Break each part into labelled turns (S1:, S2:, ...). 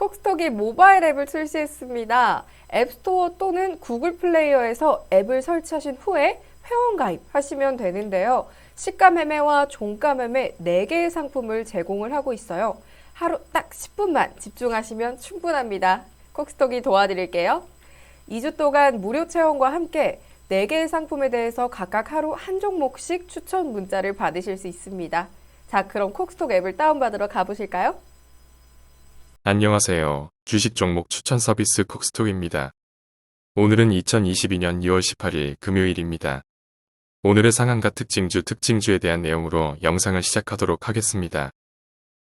S1: 콕스톡이 모바일 앱을 출시했습니다. 앱스토어 또는 구글 플레이어에서 앱을 설치하신 후에 회원 가입하시면 되는데요. 시가 매매와 종가 매매 4개의 상품을 제공을 하고 있어요. 하루 딱 10분만 집중하시면 충분합니다. 콕스톡이 도와드릴게요. 2주 동안 무료 체험과 함께 4개의 상품에 대해서 각각 하루 한 종목씩 추천 문자를 받으실 수 있습니다. 자, 그럼 콕스톡 앱을 다운받으러 가보실까요?
S2: 안녕하세요. 주식 종목 추천 서비스 콕스톡입니다. 오늘은 2022년 2월 18일 금요일입니다. 오늘의 상한가 특징주 특징주에 대한 내용으로 영상을 시작하도록 하겠습니다.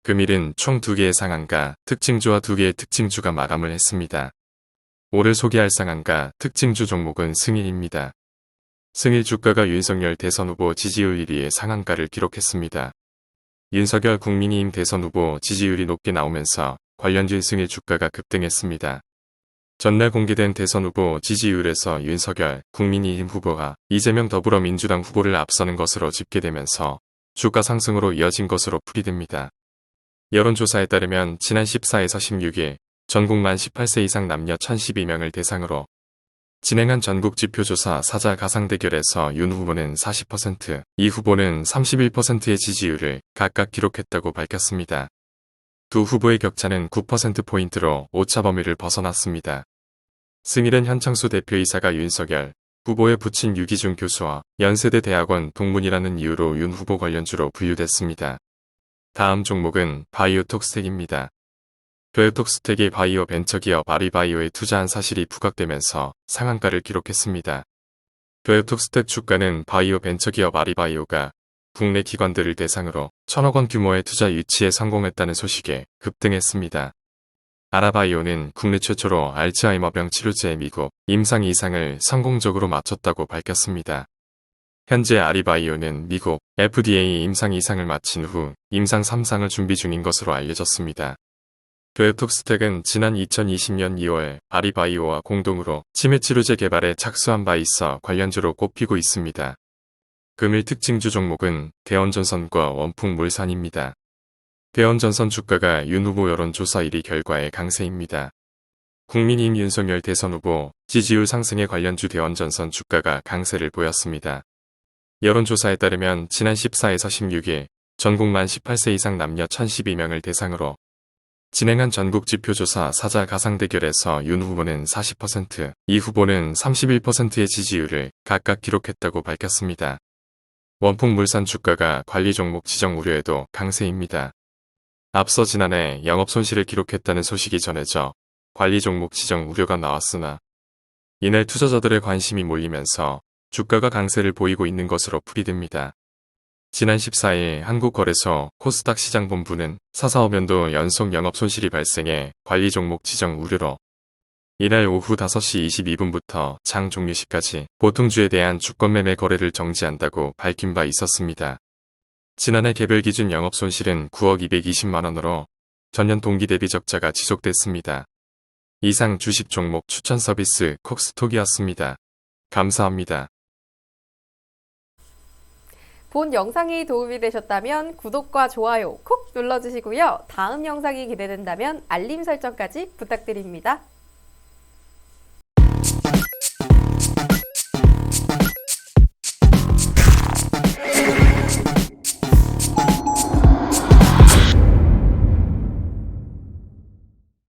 S2: 금일은 총 2개의 상한가 특징주와 2개의 특징주가 마감을 했습니다. 오늘 소개할 상한가 특징주 종목은 승일입니다. 승일 주가가 윤석열 대선 후보 지지율 1위의 상한가를 기록했습니다. 윤석열 국민의힘 대선 후보 지지율이 높게 나오면서 관련주 승일 주가가 급등했습니다. 전날 공개된 대선 후보 지지율에서 윤석열 국민의힘 후보가 이재명 더불어민주당 후보를 앞서는 것으로 집계되면서 주가 상승으로 이어진 것으로 풀이됩니다. 여론조사에 따르면 지난 14에서 16일 전국 만 18세 이상 남녀 1012명을 대상으로 진행한 전국 지표조사 사자 가상 대결에서 윤 후보는 40%, 이 후보는 31%의 지지율을 각각 기록했다고 밝혔습니다. 두 후보의 격차는 9%포인트로 오차 범위를 벗어났습니다. 승일은 현창수 대표이사가 윤석열 후보의 부친 유기준 교수와 연세대 대학원 동문이라는 이유로 윤 후보 관련주로 분류됐습니다. 다음 종목은 바이오톡스텍입니다. 교육톡스텍이 바이오 벤처기업 아리바이오에 투자한 사실이 부각되면서 상한가를 기록했습니다. 교육톡스텍 주가는 바이오 벤처기업 아리바이오가 국내 기관들을 대상으로 천억 원 규모의 투자 유치에 성공했다는 소식에 급등했습니다. 아라바이오는 국내 최초로 알츠하이머병 치료제 미국 임상 이상을 성공적으로 마쳤다고 밝혔습니다. 현재 아리바이오는 미국 FDA 임상 이상을 마친 후 임상 3상을 준비 중인 것으로 알려졌습니다. 교육톡스텍은 지난 2020년 2월 아리바이오와 공동으로 치매치료제 개발에 착수한 바 있어 관련주로 꼽히고 있습니다. 금일 특징 주 종목은 대원전선과 원풍물산입니다. 대원전선 주가가 윤 후보 여론조사 1위 결과의 강세입니다. 국민의힘 윤석열 대선 후보 지지율 상승에 관련 주 대원전선 주가가 강세를 보였습니다. 여론조사에 따르면 지난 14에서 16일 전국 만 18세 이상 남녀 1012명을 대상으로 진행한 전국 지표조사 사자 가상 대결에서 윤 후보는 40%, 이 후보는 31%의 지지율을 각각 기록했다고 밝혔습니다. 원풍물산 주가가 관리 종목 지정 우려에도 강세입니다. 앞서 지난해 영업 손실을 기록했다는 소식이 전해져 관리 종목 지정 우려가 나왔으나 이날 투자자들의 관심이 몰리면서 주가가 강세를 보이고 있는 것으로 풀이됩니다. 지난 14일 한국거래소 코스닥 시장본부는 사사오면도 연속 영업 손실이 발생해 관리 종목 지정 우려로 이날 오후 5시 22분부터 장 종료 시까지 보통주에 대한 주권 매매 거래를 정지한다고 밝힌 바 있었습니다. 지난해 개별 기준 영업 손실은 9억 220만 원으로 전년 동기 대비 적자가 지속됐습니다. 이상 주식 종목 추천 서비스 콕스톡이었습니다. 감사합니다.
S1: 본 영상이 도움이 되셨다면 구독과 좋아요 콕 눌러주시고요. 다음 영상이 기대된다면 알림 설정까지 부탁드립니다.